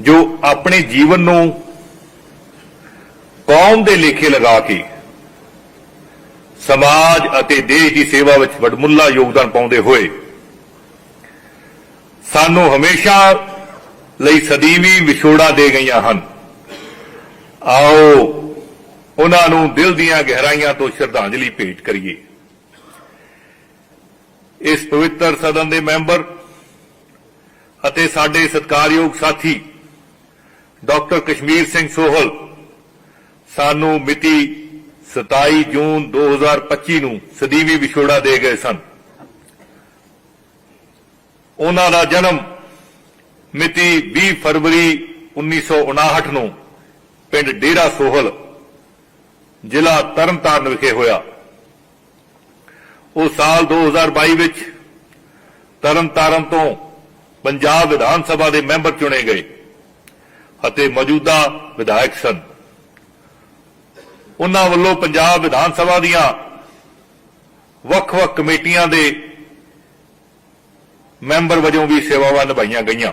ਜੋ ਆਪਣੇ ਜੀਵਨ ਨੂੰ ਕੌਮ ਦੇ ਲੇਖੇ ਲਗਾ ਕੇ ਸਮਾਜ ਅਤੇ ਦੇਸ਼ ਦੀ ਸੇਵਾ ਵਿੱਚ ਵਡਮੁੱਲਾ ਯੋਗਦਾਨ ਪਾਉਂਦੇ ਹੋਏ ਸਾਨੂੰ ਹਮੇਸ਼ਾ ਲਈ ਸਦੀਵੀ ਵਿਛੋੜਾ ਦੇ ਗਈਆਂ ਹਨ। ਆਓ ਉਹਨਾਂ ਨੂੰ ਦਿਲ ਦੀਆਂ ਗਹਿਰਾਈਆਂ ਤੋਂ ਸ਼ਰਧਾਂਜਲੀ ਭੇਟ ਕਰੀਏ। ਇਸ ਪਵਿੱਤਰ ਸਦਨ ਦੇ ਮੈਂਬਰ ਅਤੇ ਸਾਡੇ ਸਤਿਕਾਰਯੋਗ ਸਾਥੀ ਡਾਕਟਰ ਕਸ਼ਮੀਰ ਸਿੰਘ ਸੋਹਲ, ਸਾਨੂੰ ਮਿਤੀ 27 ਜੂਨ 2025 ਨੂੰ ਸਦੀਵੀ ਵਿਛੋੜਾ ਦੇ ਗਏ ਸਨ। ਉਹਨਾਂ ਦਾ ਜਨਮ ਮਿਤੀ 20 ਫਰਵਰੀ 1959 ਨੂੰ ਪਿੰਡ ਡੇਰਾ ਸੋਹਲ, ਜ਼ਿਲ੍ਹਾ ਤਰਨਤਾਰਨ ਵਿਖੇ ਹੋਇਆ। ਉਹ ਸਾਲ 2022 ਵਿੱਚ ਤਰਨਤਾਰਨ ਤੋਂ ਪੰਜਾਬ ਵਿਧਾਨ ਸਭਾ ਦੇ ਮੈਂਬਰ ਚੁਣੇ ਗਏ। ਅਤੇ ਮੌਜੂਦਾ ਵਿਧਾਇਕ ਸਨ। ਉਹਨਾਂ ਵੱਲੋਂ ਪੰਜਾਬ ਵਿਧਾਨ ਸਭਾ ਦੀਆਂ ਵੱਖ-ਵੱਖ ਕਮੇਟੀਆਂ ਦੇ ਮੈਂਬਰ ਵਜੋਂ ਵੀ ਸੇਵਾਵਾਂ ਨਿਭਾਈਆਂ ਗਈਆਂ।